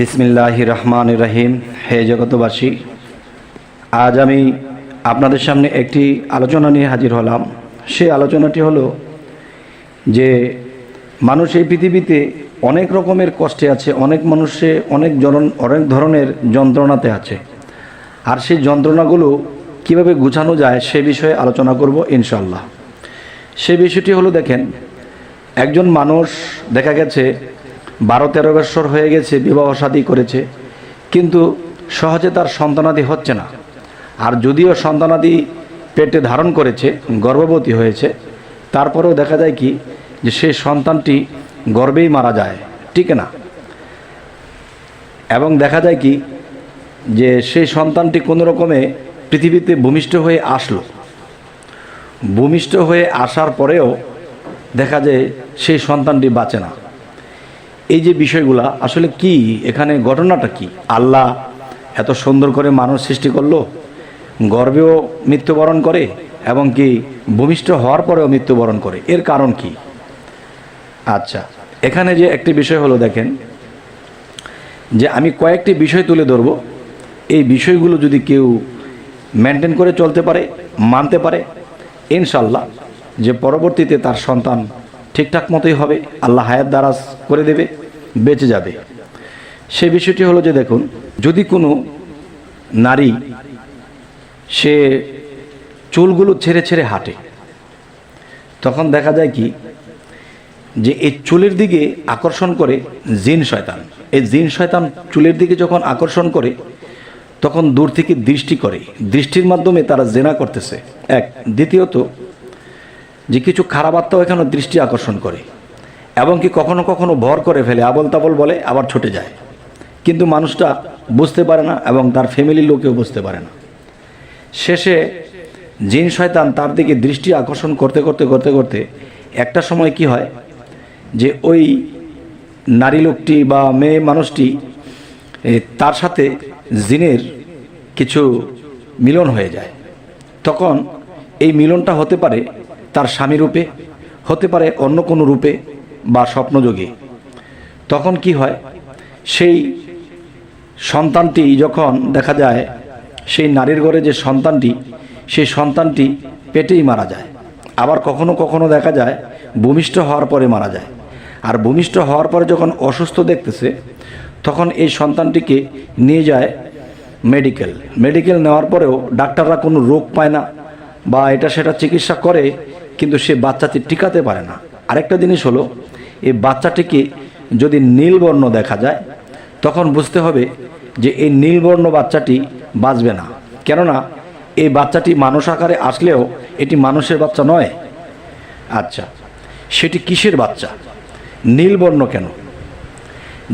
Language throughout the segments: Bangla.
বিসমিল্লাহ রহমান রহিম হে জগতবাসী আজ আমি আপনাদের সামনে একটি আলোচনা নিয়ে হাজির হলাম। সেই আলোচনাটি হলো যে মানুষ এই পৃথিবীতে অনেক রকমের কষ্টে আছে, অনেক মানুষে অনেক জন, অনেক ধরনের যন্ত্রণাতে আছে। আর সেই যন্ত্রণাগুলো কীভাবে গুছানো যায় সে বিষয়ে আলোচনা করব ইনশাল্লাহ সে বিষয়টি হলো, দেখেন, একজন মানুষ, দেখা গেছে বারো তেরো বছর হয়ে গেছে, বিবাহ শাদী করেছে। কিন্তু সহজে তার সন্তানাদি হচ্ছে না। আর যদিও সন্তানাদি পেটে ধারণ করেছে, গর্ভবতী হয়েছে, তারপরেও দেখা যায় কি যে সেই সন্তানটি গর্বেই মারা যায়, ঠিক না? এবং দেখা যায় কি যে সেই সন্তানটি কোনো রকমে পৃথিবীতে ভূমিষ্ঠ হয়ে আসলো। ভূমিষ্ঠ হয়ে আসার পরেও দেখা যায় সেই সন্তানটি বাঁচে না। এই যে বিষয়গুলা, আসলে কি, এখানে ঘটনাটা কি? আল্লাহ এত সুন্দর করে মানুষ সৃষ্টি করল, গর্বেও মৃত্যুবরণ করে, এবং কি ভূমিষ্ঠ হওয়ার পরেও মৃত্যুবরণ করে, এর কারণ কি? আচ্ছা এখানে যে একটি বিষয় হলো দেখেন, যে আমি কয়েকটি বিষয় তুলে ধরব। এই বিষয়গুলো যদি কেউ মেনটেন করে চলতে পারে, মানতে পারে ইনশাল্লাহ যে পরবর্তীতে তার সন্তান ঠিকঠাক মতোই হবে, আল্লাহ হায়াত দারাজ করে দেবে, বেঁচে যাবে। সে বিষয়টি হলো যে দেখুন, যদি কোনো নারী সে চুলগুলো ছেড়ে ছেড়ে হাঁটে, তখন দেখা যায় কি যে এই চুলের দিকে আকর্ষণ করে জিন শয়তান। এই জিন শয়তান চুলের দিকে যখন আকর্ষণ করে, তখন দূর থেকে দৃষ্টি করে। দৃষ্টির মাধ্যমে তারা জেনা করতেছে। এক, দ্বিতীয়ত যে কিছু খারাপ আত্মাও এখানে দৃষ্টি আকর্ষণ করে এবং কি কখনো কখনো ভর করে ফেলে আবল তাবল বলে, আবার ছুটে যায়। কিন্তু মানুষটা বুঝতে পারে না এবং তার ফ্যামিলির লোকেও বুঝতে পারে না। শেষে জিন শয়তান তার দিকে দৃষ্টি আকর্ষণ করতে করতে করতে করতে একটা সময় কি হয় যে ওই নারী লোকটি বা মেয়ে মানুষটি তার সাথে জিনের কিছু মিলন হয়ে যায়। তখন এই মিলনটা হতে পারে তার স্বামী রূপে, হতে পারে অন্য কোনো রূপে বা স্বপ্নযোগে। তখন কি হয়? সেই সন্তানটি যখন দেখা যায়, সেই নারীর ঘরে যে সন্তানটি, সেই সন্তানটি পেটেই মারা যায়। আবার কখনো কখনো দেখা যায়, ভূমিষ্ঠ হওয়ার পরে মারা যায়। আর ভূমিষ্ঠ হওয়ার পরে যখন অসুস্থ দেখতেছে, তখন এই সন্তানটিকে নিয়ে যায় মেডিকেল। মেডিকেল নেওয়ার পরেও ডাক্তাররা কোনো রোগ পায় না বা এটা সেটা চিকিৎসা করে কিন্তু সে বাচ্চাটি টিকাতে পারে না। আরেকটা জিনিস হলো, এই বাচ্চাটিকে যদি নীলবর্ণ দেখা যায়, তখন বুঝতে হবে যে এই নীলবর্ণ বাচ্চাটি বাঁচবে না। কেননা, এই বাচ্চাটি মানুষ আকারে আসলেও এটি মানুষের বাচ্চা নয়। আচ্ছা সেটি কিসের বাচ্চা? নীলবর্ণ কেন?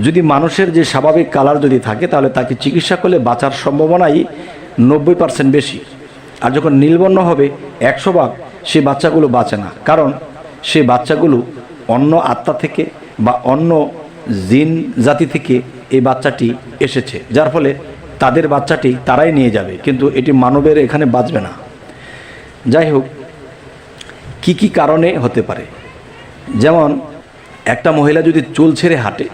যদি মানুষের যে স্বাভাবিক কালার যদি থাকে, তাহলে তাকে চিকিৎসা করলে বাঁচার সম্ভাবনাই নব্বই পার্সেন্ট বেশি। আর যখন নীলবর্ণ হবে, একশো ভাগ সেই বাচ্চাগুলো বাঁচে না। কারণ সে বাচ্চাগুলো অন্য আত্মা থেকে বা অন্য জিন জাতি থেকে এই বাচ্চাটি এসেছে। যার ফলে তাদের বাচ্চাটি তারাই নিয়ে যাবে, কিন্তু এটি মানবের এখানে বাঁচবে না। যাই হোক, কি কি কারণে হতে পারে? যেমন, একটা মহিলা যদি চুল ছেড়ে হাঁটে,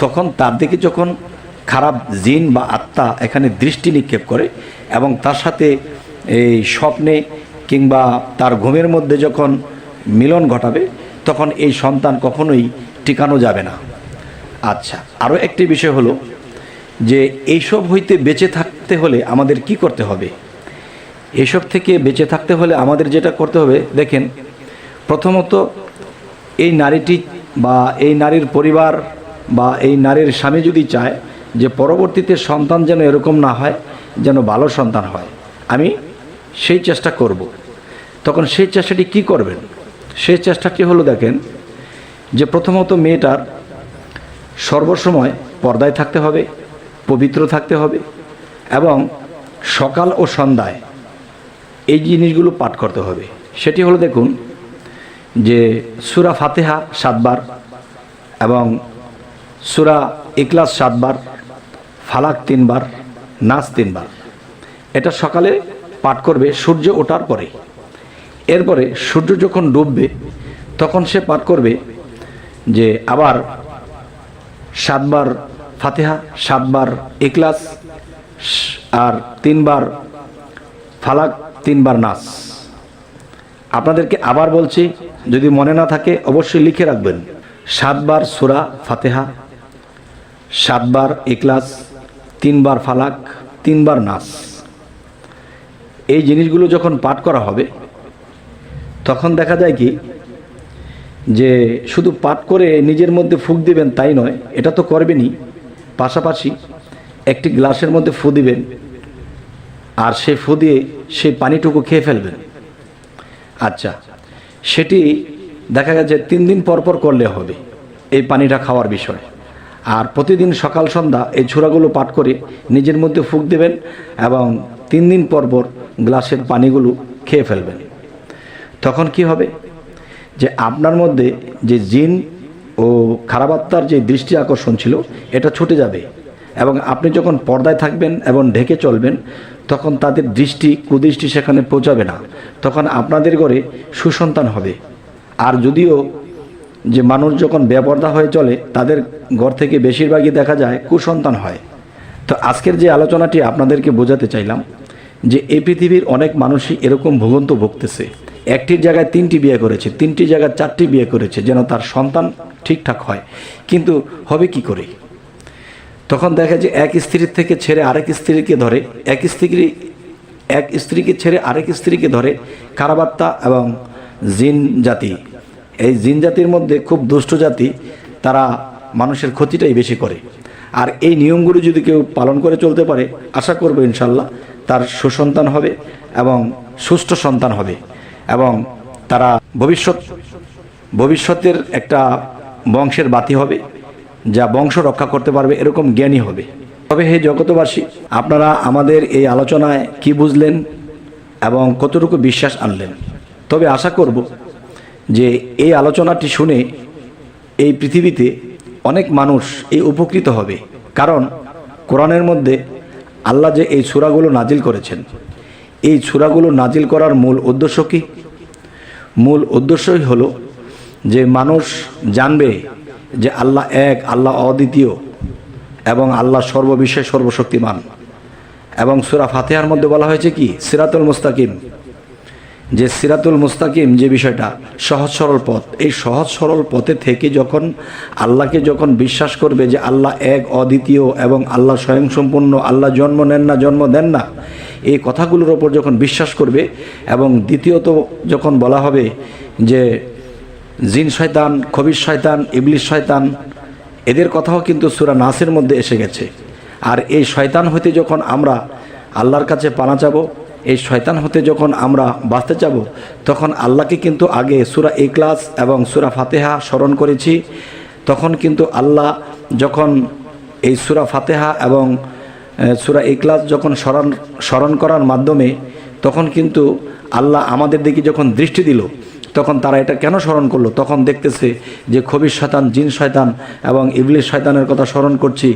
তখন তার দিকে যখন খারাপ জিন বা আত্মা এখানে দৃষ্টি নিক্ষেপ করে এবং তার সাথে এই স্বপ্নে কিংবা তার ঘুমের মধ্যে যখন মিলন ঘটাবে, তখন এই সন্তান কখনোই টিকানো যাবে না আচ্ছা আরও একটি বিষয় হলো যে এইসব হইতে বেঁচে থাকতে হলে আমাদের কি করতে হবে এসব থেকে বেঁচে থাকতে হলে আমাদের যেটা করতে হবে, দেখেন, প্রথমত এই নারীটি বা এই নারীর পরিবার বা এই নারীর স্বামী যদি চায় যে পরবর্তীতে সন্তান যেন এরকম না হয়, যেন ভালো সন্তান হয়, আমি সেই চেষ্টা করব। তখন সেই চেষ্টাটি কি করবেন? সেই চেষ্টাটি হলো দেখেন যে প্রথমত মেয়েটার সর্বসময় পর্দায় থাকতে হবে, পবিত্র থাকতে হবে এবং সকাল ও সন্ধ্যায় এই জিনিসগুলো পাঠ করতে হবে। সেটি হলো দেখুন যে সুরা ফাতেহা সাতবার এবং সুরা ইকলাস সাতবার, ফালাক তিনবার নাচ তিনবার। এটা সকালে পাঠ করবে, সূর্য ওঠার পরে। এরপরে সূর্য যখন ডুববে, তখন সে পাঠ করবে যে আবার সাতবার ফাতেহা, সাতবার ইকলাস আর তিনবার ফালাক, তিনবার নাস। আপনাদেরকে আবার বলছি, যদি মনে না থাকে, অবশ্যই লিখে রাখবেন। সাতবার সুরা ফাতেহা, সাতবার ইকলাস তিনবার ফালাক, তিনবার নাস। এই জিনিসগুলো যখন পাঠ করা হবে তখন দেখা যায় কি, যে শুধু পাঠ করে নিজের মধ্যে ফুক দিবেন তাই নয়, এটা তো করবেনই। পাশাপাশি একটি গ্লাসের মধ্যে ফু দিবেন আর সেই ফু দিয়ে সেই পানিটুকু খেয়ে ফেলবেন। আচ্ছা সেটি দেখা গেছে তিন দিন পর পর করলে হবে এই পানিটা খাওয়ার বিষয়। আর প্রতিদিন সকাল সন্ধ্যা এই ছোড়াগুলো পাঠ করে নিজের মধ্যে ফুক দেবেন এবং তিন দিন পর পর গ্লাসের পানিগুলো খেয়ে ফেলবেন। তখন কি হবে? যে আপনার মধ্যে যে জিন ও খারাপ আত্মার যে দৃষ্টি আকর্ষণ ছিল, এটা ছুটে যাবে। এবং আপনি যখন পর্দায় থাকবেন এবং ঢেকে চলবেন, তখন তাদের দৃষ্টি, কুদৃষ্টি সেখানে পৌঁছাবে না। তখন আপনাদের ঘরে সুসন্তান হবে। আর যদিও যে মানুষ যখন বেপর্দা হয়ে চলে, তাদের ঘর থেকে বেশিরভাগই দেখা যায় কুসন্তান হয়। তো আজকের যে আলোচনাটি আপনাদেরকে বোঝাতে চাইলাম, যে এই পৃথিবীর অনেক মানুষই এরকম ভুগন্ত ভুগতেছে। একটির জায়গায় তিনটি বিয়ে করেছে, তিনটি জায়গায় চারটি বিয়ে করেছে, যেন তার সন্তান ঠিকঠাক হয়। কিন্তু হবে কি করে? তখন দেখা যে এক স্ত্রীর থেকে ছেড়ে আরেক স্ত্রীকে ধরে, এক স্ত্রী, এক স্ত্রীকে ছেড়ে আরেক স্ত্রীকে ধরে কারাবার্তা এবং জিন জাতি। এই জিন জাতির মধ্যে খুব দুষ্ট জাতি, তারা মানুষের ক্ষতিটাই বেশি করে। আর এই নিয়মগুলো যদি কেউ পালন করে চলতে পারে, আশা করব ইনশাল্লাহ তার সুসন্তান হবে এবং সুষ্ঠু সন্তান হবে। এবং তারা ভবিষ্যৎ, ভবিষ্যতের একটা বংশের বাতি হবে, যা বংশ রক্ষা করতে পারবে, এরকম জ্ঞানী হবে। তবে হে জগতবাসী আপনারা আমাদের এই আলোচনায় কি বুঝলেন এবং কতটুকু বিশ্বাস আনলেন? তবে আশা করব যে এই আলোচনাটি শুনে এই পৃথিবীতে অনেক মানুষ এই উপকৃত হবে। কারণ কোরআনের মধ্যে আল্লাহ যে এই সুরাগুলো নাজিল করেছেন এই সুরাগুলো নাজিল করার মূল উদ্দেশ্য কী? মূল উদ্দেশ্যই হলো যে মানুষ জানবে যে আল্লাহ এক, আল্লাহ অদ্বিতীয় এবং আল্লাহ সর্ববিশ্বে সর্বশক্তিমান। এবং সুরা ফাতেহার মধ্যে বলা হয়েছে কি? সিরাতুল মুস্তাকিম। যে সিরাতুল মুস্তাকিম যে বিষয়টা, সহজ সরল পথ। এই সহজ সরল পথে থেকে যখন আল্লাহকে যখন বিশ্বাস করবে যে আল্লাহ এক, অদ্বিতীয় এবং আল্লাহ স্বয়ংসম্পূর্ণ, আল্লাহ জন্ম নেন না, জন্ম দেন না, এই কথাগুলোর ওপর যখন বিশ্বাস করবে এবং দ্বিতীয়ত যখন বলা হবে যে জিন শয়তান, খবির শয়তান ইবলিশ শয়তান, এদের কথাও কিন্তু সুরা নাসের মধ্যে এসে গেছে। আর এই শয়তান হতে যখন আমরা আল্লাহর কাছে পানা চাবো এই শয়তান হতে যখন আমরা বাঁচতে চাবো তখন আল্লাহকে কিন্তু আগে সুরা ইকলাস এবং সুরা ফাতেহা স্মরণ করেছি। তখন কিন্তু আল্লাহ যখন এই সুরা ফাতেহা এবং সুরা ইকলাস যখন স্মরণ স্মরণ করার মাধ্যমে, তখন কিন্তু আল্লাহ আমাদের দিকে যখন দৃষ্টি দিল, তখন তারা এটা কেন স্মরণ করল? তখন দেখতেছে যে, খবির শয়তান, জিন শয়তান এবং ইবলিশ শয়তানের কথা স্মরণ করছি।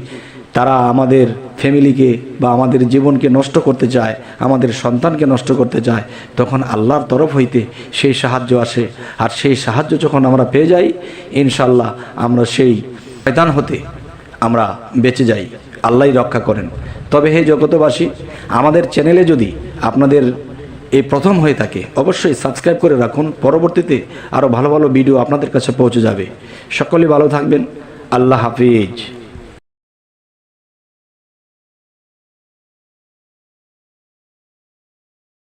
তারা আমাদের ফ্যামিলিকে বা আমাদের জীবনকে নষ্ট করতে চায়, আমাদের সন্তানকে নষ্ট করতে চায়, তখন আল্লাহর তরফ হইতে সেই সাহায্য আসে। আর সেই সাহায্য যখন আমরা পেয়ে যাই ইনশাল্লাহ আমরা সেই শয়তান হতে আমরা বেঁচে যাই। আল্লাহই রক্ষা করেন। তবে হে জগতবাসী আমাদের চ্যানেলে যদি আপনাদের এই প্রথম হয়ে থাকে, অবশ্যই সাবস্ক্রাইব করে রাখুন। পরবর্তীতে আরও ভালো ভালো ভিডিও আপনাদের কাছে পৌঁছে যাবে। সকলে ভালো থাকবেন। আল্লাহ হাফিজ।